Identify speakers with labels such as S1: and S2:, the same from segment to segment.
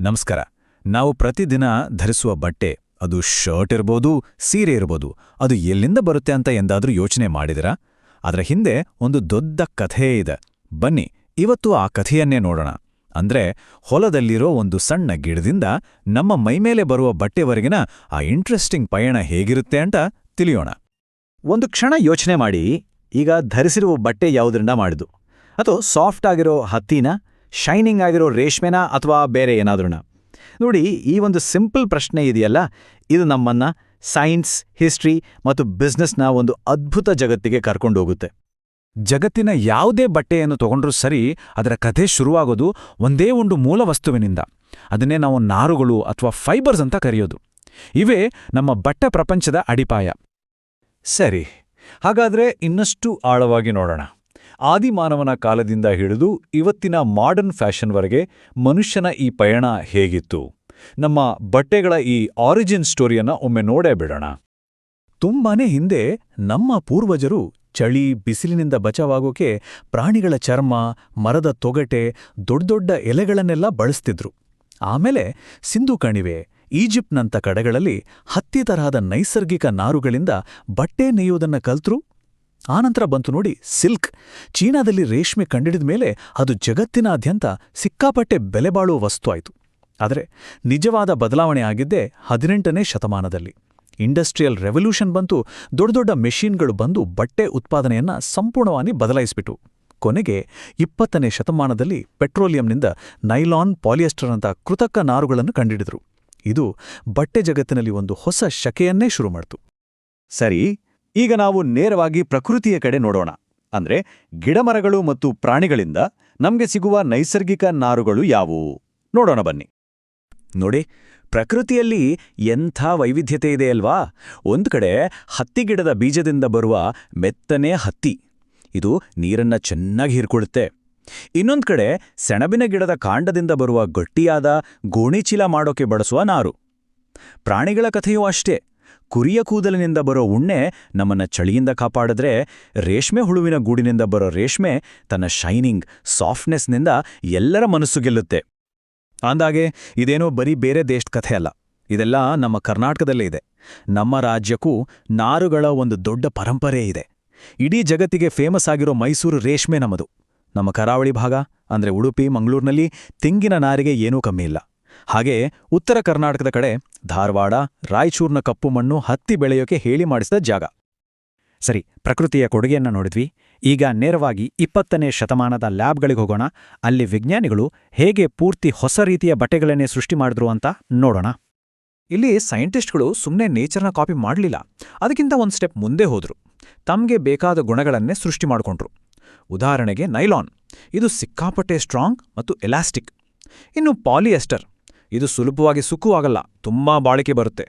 S1: ನಮಸ್ಕಾರ. ನಾವು ಪ್ರತಿದಿನ ಧರಿಸುವ ಬಟ್ಟೆ, ಅದು ಶರ್ಟ್ ಇರ್ಬೋದು, ಸೀರೆ ಇರ್ಬೋದು, ಅದು ಎಲ್ಲಿಂದ ಬರುತ್ತೆ ಅಂತ ಎಂದಾದರೂ ಯೋಚನೆ ಮಾಡಿದಿರಾ ಅದರ ಹಿಂದೆ ಒಂದು ದೊಡ್ಡ ಕಥೆ ಇದೆ. ಬನ್ನಿ, ಇವತ್ತು ಆ ಕಥೆಯನ್ನೇ ನೋಡೋಣ. ಅಂದ್ರೆ, ಹೊಲದಲ್ಲಿರೋ ಒಂದು ಸಣ್ಣ ಗಿಡದಿಂದ ನಮ್ಮ ಮೈಮೇಲೆ ಬರುವ ಬಟ್ಟೆವರೆಗಿನ ಆ ಇಂಟ್ರೆಸ್ಟಿಂಗ್ ಪಯಣ ಹೇಗಿರುತ್ತೆ ಅಂತ ತಿಳಿಯೋಣ.
S2: ಒಂದು ಕ್ಷಣ ಯೋಚನೆ ಮಾಡಿ, ಈಗ ಧರಿಸಿರುವ ಬಟ್ಟೆ ಯಾವುದರಿಂದ ಮಾಡಿದು ಅಥವಾ ಸಾಫ್ಟ್ ಆಗಿರೋ ಹತ್ತಿನ ಶೈನಿಂಗ್ ಆಗಿರೋ ರೇಷ್ಮೆನಾ ಅಥವಾ ಬೇರೆ ಏನಾದ್ರೂನ? ನೋಡಿ, ಈ ಒಂದು ಸಿಂಪಲ್ ಪ್ರಶ್ನೆ ಇದೆಯಲ್ಲ, ಇದು ನಮ್ಮನ್ನ ಸೈನ್ಸ್ ಹಿಸ್ಟ್ರಿ ಮತ್ತು ಬಿಸ್ನೆಸ್ನ ಒಂದು ಅದ್ಭುತ ಜಗತ್ತಿಗೆ ಕರ್ಕೊಂಡು ಹೋಗುತ್ತೆ.
S1: ಜಗತ್ತಿನ ಯಾವುದೇ ಬಟ್ಟೆಯನ್ನು ತಗೊಂಡ್ರೂ ಸರಿ, ಅದರ ಕಥೆ ಶುರುವಾಗೋದು ಒಂದೇ ಒಂದು ಮೂಲ ವಸ್ತುವಿನಿಂದ. ಅದನ್ನೇ ನಾವು ನಾರುಗಳು ಅಥವಾ ಫೈಬರ್ಸ್ ಅಂತ ಕರೆಯೋದು. ಇವೇ ನಮ್ಮ ಬಟ್ಟೆ ಪ್ರಪಂಚದ ಅಡಿಪಾಯ.
S2: ಸರಿ, ಹಾಗಾದ್ರೆ ಇನ್ನಷ್ಟು ಆಳವಾಗಿ ನೋಡೋಣ. ಆದಿಮಾನವನ ಕಾಲದಿಂದ ಹಿಡಿದು ಇವತ್ತಿನ ಮಾಡರ್ನ್ ಫ್ಯಾಷನ್ವರೆಗೆ ಮನುಷ್ಯನ ಈ ಪಯಣ ಹೇಗಿತ್ತು? ನಮ್ಮ ಬಟ್ಟೆಗಳ ಈ ಆರಿಜಿನ್ ಸ್ಟೋರಿಯನ್ನ ಒಮ್ಮೆ ನೋಡೇ ಬಿಡೋಣ.
S1: ತುಂಬಾನೇ ಹಿಂದೆ ನಮ್ಮ ಪೂರ್ವಜರು ಚಳಿ, ಬಿಸಿಲಿನಿಂದ ಬಚಾವಾಗೋಕೆ ಪ್ರಾಣಿಗಳ ಚರ್ಮ, ಮರದ ತೊಗಟೆ ದೊಡ್ಡದೊಡ್ಡ ಎಲೆಗಳನ್ನೆಲ್ಲ ಬಳಸ್ತಿದ್ರು. ಆಮೇಲೆ ಸಿಂಧು ಕಣಿವೆ, ಈಜಿಪ್ಟ್ನಂಥ ಕಡೆಗಳಲ್ಲಿ ಹತ್ತಿ ತರಹದ ನೈಸರ್ಗಿಕ ನಾರುಗಳಿಂದ ಬಟ್ಟೆ ನೆಯ್ಯುವುದನ್ನು ಕಲ್ತ್ರು ಆನಂತರ ಬಂತು ನೋಡಿ ಸಿಲ್ಕ್. ಚೀನಾದಲ್ಲಿ ರೇಷ್ಮೆ ಕಂಡಿಡಿದ ಮೇಲೆ ಅದು ಜಗತ್ತಿನಾದ್ಯಂತ ಸಿಕ್ಕಾಪಟ್ಟೆ ಬೆಲೆಬಾಳುವ ವಸ್ತು ಆಯಿತು. ಆದರೆ ನಿಜವಾದ ಬದಲಾವಣೆ ಆಗಿದ್ದೇ ಹದಿನೆಂಟನೇ ಶತಮಾನದಲ್ಲಿ. ಇಂಡಸ್ಟ್ರಿಯಲ್ ರೆವಲ್ಯೂಷನ್ ಬಂತು, ದೊಡ್ಡ ದೊಡ್ಡ ಮೆಷಿನ್ಗಳು ಬಂದು ಬಟ್ಟೆ ಉತ್ಪಾದನೆಯನ್ನ ಸಂಪೂರ್ಣವಾಗಿ ಬದಲಾಯಿಸಿಬಿಟ್ಟು ಕೊನೆಗೆ ಇಪ್ಪತ್ತನೇ ಶತಮಾನದಲ್ಲಿ ಪೆಟ್ರೋಲಿಯಂನಿಂದ ನೈಲಾನ್ ಪಾಲಿಯೆಸ್ಟರ್ನಂಥ ಕೃತಕ ನಾರುಗಳನ್ನು ಕಂಡಿಡಿದರು. ಇದು ಬಟ್ಟೆ ಜಗತ್ತಿನಲ್ಲಿ ಒಂದು ಹೊಸ ಶಕೆಯನ್ನೇ ಶುರು ಮಾಡಿತು
S2: ಸರಿ ಈಗ ನಾವು ನೇರವಾಗಿ ಪ್ರಕೃತಿಯ ಕಡೆ ನೋಡೋಣ. ಅಂದ್ರೆ ಗಿಡಮರಗಳು ಮತ್ತು ಪ್ರಾಣಿಗಳಿಂದ ನಮಗೆ ಸಿಗುವ ನೈಸರ್ಗಿಕ ನಾರುಗಳು ಯಾವುವು? ನೋಡೋಣ ಬನ್ನಿ.
S1: ನೋಡಿ, ಪ್ರಕೃತಿಯಲ್ಲಿ ಎಂಥ ವೈವಿಧ್ಯತೆ ಇದೆ ಅಲ್ವಾ? ಒಂದು ಕಡೆ ಹತ್ತಿಗಿಡದ ಬೀಜದಿಂದ ಬರುವ ಮೆತ್ತನೆ ಹತ್ತಿ. ಇದು ನೀರನ್ನ ಚೆನ್ನಾಗಿ ಹೀರ್ಕೊಡುತ್ತೆ ಇನ್ನೊಂದು ಕಡೆ ಸೆಣಬಿನ ಗಿಡದ ಕಾಂಡದಿಂದ ಬರುವ ಗಟ್ಟಿಯಾದ ಗೋಣಿಚೀಲ ಮಾಡೋಕೆ ಬಳಸುವ ನಾರು. ಪ್ರಾಣಿಗಳ ಕಥೆಯೂ ಅಷ್ಟೇ. ಕುರಿಯ ಕೂದಲಿನಿಂದ ಬರೋ ಉಣ್ಣೆ ನಮ್ಮನ್ನ ಚಳಿಯಿಂದ ಕಾಪಾಡಿದ್ರೆ ರೇಷ್ಮೆ ಹುಳುವಿನ ಗೂಡಿನಿಂದ ಬರೋ ರೇಷ್ಮೆ ತನ್ನ ಶೈನಿಂಗ್ ಸಾಫ್ಟ್ನೆಸ್ನಿಂದ ಎಲ್ಲರ ಮನಸ್ಸು ಗೆಲ್ಲುತ್ತೆ. ಅಂದಾಗೆ ಇದೇನೋ ಬರೀ ಬೇರೆ ದೇಶದ ಕಥೆ ಅಲ್ಲ, ಇದೆಲ್ಲ ನಮ್ಮ ಕರ್ನಾಟಕದಲ್ಲೇ ಇದೆ. ನಮ್ಮ ರಾಜ್ಯಕ್ಕೂ ನಾರುಗಳ ಒಂದು ದೊಡ್ಡ ಪರಂಪರೆ ಇದೆ. ಇಡೀ ಜಗತ್ತಿಗೆ ಫೇಮಸ್ ಆಗಿರೋ ಮೈಸೂರು ರೇಷ್ಮೆ ನಮ್ಮದು. ನಮ್ಮ ಕರಾವಳಿ ಭಾಗ, ಅಂದ್ರೆ ಉಡುಪಿ, ಮಂಗಳೂರಿನಲ್ಲಿ ತೆಂಗಿನ ನಾರಿಗೆ ಏನೂ ಕಮ್ಮಿ ಇಲ್ಲ. ಹಾಗೆ ಉತ್ತರ ಕರ್ನಾಟಕದ ಕಡೆ ಧಾರವಾಡ, ರಾಯಚೂರ್ನ ಕಪ್ಪು ಮಣ್ಣು ಹತ್ತಿ ಬೆಳೆಯೋಕೆ ಹೇಳಿ ಮಾಡಿಸಿದ ಜಾಗ.
S2: ಸರಿ, ಪ್ರಕೃತಿಯ ಕೊಡುಗೆಯನ್ನ ನೋಡಿದ್ವಿ. ಈಗ ನೇರವಾಗಿ ಇಪ್ಪತ್ತನೇ ಶತಮಾನದ ಲ್ಯಾಬ್ಗಳಿಗೆ ಹೋಗೋಣ. ಅಲ್ಲಿ ವಿಜ್ಞಾನಿಗಳು ಹೇಗೆ ಪೂರ್ತಿ ಹೊಸ ರೀತಿಯ ಬಟ್ಟೆಗಳನ್ನೇ ಸೃಷ್ಟಿ ಮಾಡಿದ್ರು ಅಂತ ನೋಡೋಣ.
S1: ಇಲ್ಲಿ ಸೈಂಟಿಸ್ಟ್ಗಳು ಸುಮ್ಮನೆ ನೇಚರ್ನ ಕಾಪಿ ಮಾಡಲಿಲ್ಲ. ಅದಕ್ಕಿಂತ ಒಂದು ಸ್ಟೆಪ್ ಮುಂದೆ ಹೋದರು. ತಮಗೆ ಬೇಕಾದ ಗುಣಗಳನ್ನೇ ಸೃಷ್ಟಿ ಮಾಡಿಕೊಂಡ್ರು. ಉದಾಹರಣೆಗೆ ನೈಲಾನ್. ಇದು ಸಿಕ್ಕಾಪಟ್ಟೆ ಸ್ಟ್ರಾಂಗ್ ಮತ್ತು ಎಲಾಸ್ಟಿಕ್. ಇನ್ನು ಪಾಲಿಯೆಸ್ಟರ್. ಇದು ಸುಲಭವಾಗಿ ಸುಕ್ಕುವಾಗಲ್ಲ, ತುಂಬಾ ಬಾಳಿಕೆ ಬರುತ್ತೆ.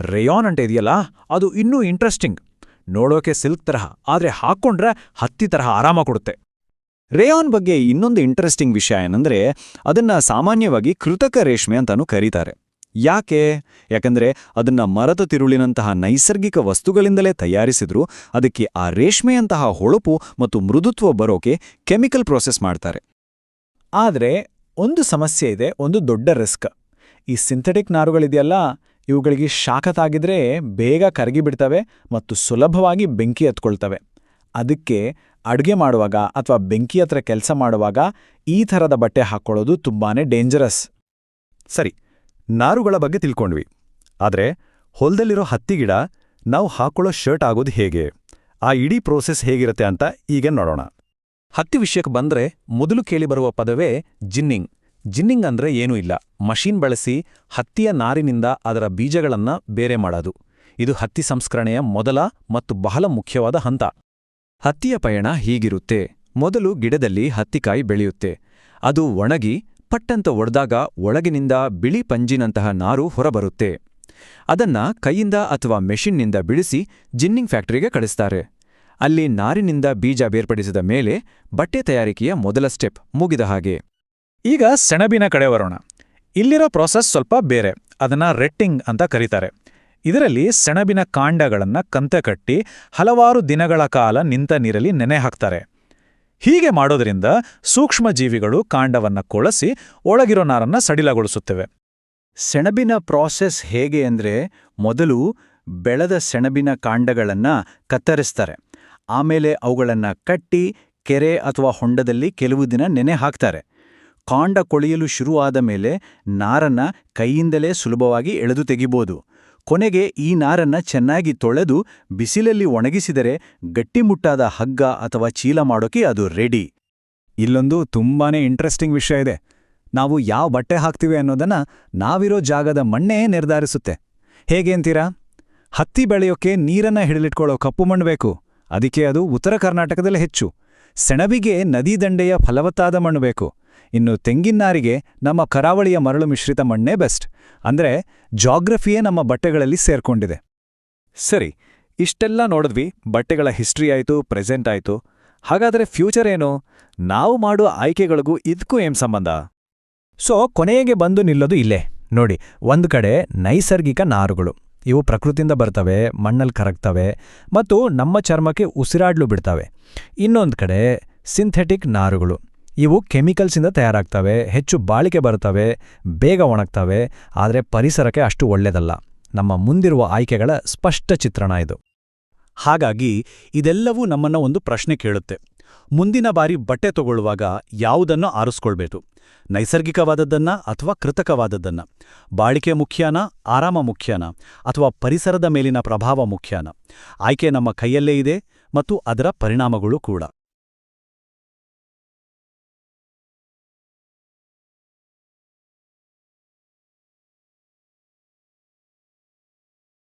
S1: ರೇಯಾನ್ ಅಂತ ಇದೆಯಲ್ಲ, ಅದು ಇನ್ನೂ ಇಂಟ್ರೆಸ್ಟಿಂಗ್ ನೋಡೋಕೆ ಸಿಲ್ಕ್ ತರಹ, ಆದರೆ ಹಾಕ್ಕೊಂಡ್ರೆ ಹತ್ತಿ ತರಹ ಆರಾಮ ಕೊಡುತ್ತೆ.
S2: ರೇಯಾನ್ ಬಗ್ಗೆ ಇನ್ನೊಂದು ಇಂಟ್ರೆಸ್ಟಿಂಗ್ ವಿಷಯ ಏನಂದ್ರೆ, ಅದನ್ನ ಸಾಮಾನ್ಯವಾಗಿ ಕೃತಕ ರೇಷ್ಮೆ ಅಂತಾನೂ ಕರೀತಾರೆ. ಯಾಕೆ? ಯಾಕಂದ್ರೆ ಅದನ್ನ ಮರದ ತಿರುಳಿನಂತಹ ನೈಸರ್ಗಿಕ ವಸ್ತುಗಳಿಂದಲೇ ತಯಾರಿಸಿದ್ರು, ಅದಕ್ಕೆ ಆ ರೇಷ್ಮೆಯಂತಹ ಹೊಳಪು ಮತ್ತು ಮೃದುತ್ವ ಬರೋಕೆ ಕೆಮಿಕಲ್ ಪ್ರೋಸೆಸ್ ಮಾಡ್ತಾರೆ.
S1: ಆದ್ರೆ ಒಂದು ಸಮಸ್ಯೆ ಇದೆ, ಒಂದು ದೊಡ್ಡ ರಿಸ್ಕ್. ಈ ಸಿಂಥೆಟಿಕ್ ನಾರುಗಳಿದೆಯಲ್ಲ, ಇವುಗಳಿಗೆ ಶಾಖ ತಾಗಿದ್ರೆ ಬೇಗ ಕರಗಿಬಿಡ್ತವೆ ಮತ್ತು ಸುಲಭವಾಗಿ ಬೆಂಕಿ ಹತ್ಕೊಳ್ತವೆ ಅದಕ್ಕೆ ಅಡುಗೆ ಮಾಡುವಾಗ ಅಥವಾ ಬೆಂಕಿ ಹತ್ರ ಕೆಲಸ ಮಾಡುವಾಗ ಈ ಥರದ ಬಟ್ಟೆ ಹಾಕ್ಕೊಳ್ಳೋದು ತುಂಬಾನೇ ಡೇಂಜರಸ್.
S2: ಸರಿ, ನಾರುಗಳ ಬಗ್ಗೆ ತಿಳ್ಕೊಂಡ್ವಿ. ಆದರೆ ಹೊಲದಲ್ಲಿರೋ ಹತ್ತಿಗಿಡ ನಾವು ಹಾಕೊಳ್ಳೋ ಶರ್ಟ್ ಆಗೋದು ಹೇಗೆ? ಆ ಇಡೀ ಪ್ರೋಸೆಸ್ ಹೇಗಿರುತ್ತೆ ಅಂತ ಈಗ ನೋಡೋಣ.
S1: ಹತ್ತಿ ವಿಷಯಕ್ಕೆ ಬಂದ್ರೆ ಮೊದಲು ಕೇಳಿಬರುವ ಪದವೇ ಜಿನ್ನಿಂಗ್. ಜಿನ್ನಿಂಗ್ ಅಂದ್ರೆ ಏನೂ ಇಲ್ಲ. ಮಷೀನ್ ಬಳಸಿ ಹತ್ತಿಯ ನಾರಿನಿಂದ ಅದರ ಬೀಜಗಳನ್ನ ಬೇರೆ ಮಾಡೋದು. ಇದು ಹತ್ತಿ ಸಂಸ್ಕರಣೆಯ ಮೊದಲ ಮತ್ತು ಬಹಳ ಮುಖ್ಯವಾದ ಹಂತ. ಹತ್ತಿಯ ಪಯಣ ಹೀಗಿರುತ್ತೆ. ಮೊದಲು ಗಿಡದಲ್ಲಿ ಹತ್ತಿಕಾಯಿ ಬೆಳೆಯುತ್ತೆ. ಅದು ಒಣಗಿ ಪಟ್ಟಂತ ಒಡೆದಾಗ ಒಳಗಿನಿಂದ ಬಿಳಿ ಪಂಜಿನಂತಹ ನಾರು ಹೊರಬರುತ್ತೆ. ಅದನ್ನ ಕೈಯಿಂದ ಅಥವಾ ಮೆಷಿನ್ನಿಂದ ಬಿಡಿಸಿ ಜಿನ್ನಿಂಗ್ ಫ್ಯಾಕ್ಟರಿಗೆ ಕಳಿಸ್ತಾರೆ. ಅಲ್ಲಿ ನಾರಿನಿಂದ ಬೀಜ ಬೇರ್ಪಡಿಸಿದ ಮೇಲೆ ಬಟ್ಟೆ ತಯಾರಿಕೆಯ ಮೊದಲ ಸ್ಟೆಪ್ ಮುಗಿದ ಹಾಗೆ. ಈಗ ಸೆಣಬಿನ ಕಡೆ ಬರೋಣ. ಇಲ್ಲಿರೋ ಪ್ರಾಸೆಸ್ ಸ್ವಲ್ಪ ಬೇರೆ, ಅದನ್ನ ರೆಟ್ಟಿಂಗ್ ಅಂತ ಕರೀತಾರೆ. ಇದರಲ್ಲಿ ಸೆಣಬಿನ ಕಾಂಡಗಳನ್ನು ಕಂತೆ ಕಟ್ಟಿ ಹಲವಾರು ದಿನಗಳ ಕಾಲ ನಿಂತ ನೀರಲ್ಲಿ ನೆನೆ ಹಾಕ್ತಾರೆ.
S2: ಹೀಗೆ ಮಾಡೋದ್ರಿಂದ ಸೂಕ್ಷ್ಮಜೀವಿಗಳು ಕಾಂಡವನ್ನ ಕೊಳಸಿ ಒಳಗಿರೋ ನಾರನ್ನ ಸಡಿಲಗೊಳಿಸುತ್ತವೆ. ಸೆಣಬಿನ ಪ್ರಾಸೆಸ್ ಹೇಗೆ ಅಂದ್ರೆ ಮೊದಲು ಬೆಳೆದ ಸೆಣಬಿನ ಕಾಂಡಗಳನ್ನು ಕತ್ತರಿಸ್ತಾರೆ. ಆಮೇಲೆ ಅವುಗಳನ್ನು ಕಟ್ಟಿ ಕೆರೆ ಅಥವಾ ಹೊಂಡದಲ್ಲಿ ಕೆಲವು ದಿನ ನೆನೆ ಹಾಕ್ತಾರೆ. ಕಾಂಡ ಕೊಳೆಯಲು ಶುರುವಾದ ಮೇಲೆ ನಾರನ್ನ ಕೈಯಿಂದಲೇ ಸುಲಭವಾಗಿ ಎಳೆದು ತೆಗಿಬೋದು. ಕೊನೆಗೆ ಈ ನಾರನ್ನ ಚೆನ್ನಾಗಿ ತೊಳೆದು ಬಿಸಿಲಲ್ಲಿ ಒಣಗಿಸಿದರೆ ಗಟ್ಟಿಮುಟ್ಟಾದ ಹಗ್ಗ ಅಥವಾ ಚೀಲ ಮಾಡೋಕೆ ಅದು ರೆಡಿ.
S1: ಇಲ್ಲೊಂದು ತುಂಬಾನೇ ಇಂಟ್ರೆಸ್ಟಿಂಗ್ ವಿಷಯ ಇದೆ. ನಾವು ಯಾವ ಬಟ್ಟೆ ಹಾಕ್ತೀವಿ ಅನ್ನೋದನ್ನ ನಾವಿರೋ ಜಾಗದ ಮಣ್ಣೇ ನಿರ್ಧರಿಸುತ್ತೆ. ಹೇಗೆ ಅಂತೀರಾ ಹತ್ತಿ ಬೆಳೆಯೋಕೆ ನೀರನ್ನ ಹಿಡಿಲಿಟ್ಕೊಳ್ಳೋ ಕಪ್ಪು ಮಣ್ಣು ಬೇಕು. ಅದಕ್ಕೆ ಅದು ಉತ್ತರ ಕರ್ನಾಟಕದಲ್ಲಿ ಹೆಚ್ಚು. ಸೆಣಬಿಗೆ ನದಿ ದಂಡೆಯ ಫಲವತ್ತಾದ ಮಣ್ಣು ಬೇಕು. ಇನ್ನು ತೆಂಗಿನಾರಿಗೆ ನಮ್ಮ ಕರಾವಳಿಯ ಮರಳು ಮಿಶ್ರಿತ ಮಣ್ಣೇ ಬೆಸ್ಟ್. ಅಂದ್ರೆ ಜಾಗ್ರಫಿಯೇ ನಮ್ಮ ಬಟ್ಟೆಗಳಲ್ಲಿ ಸೇರ್ಕೊಂಡಿದೆ.
S2: ಸರಿ, ಇಷ್ಟೆಲ್ಲ ನೋಡಿದ್ವಿ. ಬಟ್ಟೆಗಳ ಹಿಸ್ಟ್ರಿ ಆಯ್ತು, ಪ್ರೆಸೆಂಟ್ ಆಯ್ತು. ಹಾಗಾದ್ರೆ ಫ್ಯೂಚರ್ ಏನು? ನಾವು ಮಾಡುವ ಆಯ್ಕೆಗಳಿಗೂ ಇದಕ್ಕೂ ಏನು ಸಂಬಂಧ?
S1: ಸೊ, ಕೊನೆಗೆ ಬಂದು ನಿಲ್ಲೋದು ಇಲ್ಲೇ. ನೋಡಿ, ಒಂದು ಕಡೆ ನೈಸರ್ಗಿಕ ನಾರುಗಳು. ಇವು ಪ್ರಕೃತಿಯಿಂದ ಬರ್ತವೆ, ಮಣ್ಣಲ್ಲಿ ಕರಗ್ತವೆ ಮತ್ತು ನಮ್ಮ ಚರ್ಮಕ್ಕೆ ಉಸಿರಾಡ್ಲು ಬಿಡ್ತವೆ. ಇನ್ನೊಂದು ಕಡೆ ಸಿಂಥೆಟಿಕ್ ನಾರುಗಳು. ಇವು ಕೆಮಿಕಲ್ಸಿಂದ ತಯಾರಾಗ್ತವೆ, ಹೆಚ್ಚು ಬಾಳಿಕೆ ಬರ್ತವೆ, ಬೇಗ ಒಣಗ್ತವೆ, ಆದರೆ ಪರಿಸರಕ್ಕೆ ಅಷ್ಟು ಒಳ್ಳೆಯದಲ್ಲ ನಮ್ಮ ಮುಂದಿರುವ ಆಯ್ಕೆಗಳ ಸ್ಪಷ್ಟ ಚಿತ್ರಣ ಇದು. ಹಾಗಾಗಿ ಇದೆಲ್ಲವೂ ನಮ್ಮನ್ನ ಒಂದು ಪ್ರಶ್ನೆ ಕೇಳುತ್ತೆ. ಮುಂದಿನ ಬಾರಿ ಬಟ್ಟೆ ತಗೊಳ್ಳುವಾಗ ಯಾವುದನ್ನು ಆರಿಸ್ಕೊಳ್ಬೇಕು? ನೈಸರ್ಗಿಕವಾದದ್ದನ್ನ ಅಥವಾ ಕೃತಕವಾದದ್ದನ್ನ? ಬಾಳಿಕೆ ಮುಖ್ಯಾನ, ಆರಾಮ ಮುಖ್ಯನ, ಅಥವಾ ಪರಿಸರದ ಮೇಲಿನ ಪ್ರಭಾವ ಮುಖ್ಯಾನ? ಆಯ್ಕೆ ನಮ್ಮ ಕೈಯಲ್ಲೇ ಇದೆ ಮತ್ತು ಅದರ ಪರಿಣಾಮಗಳು ಕೂಡ.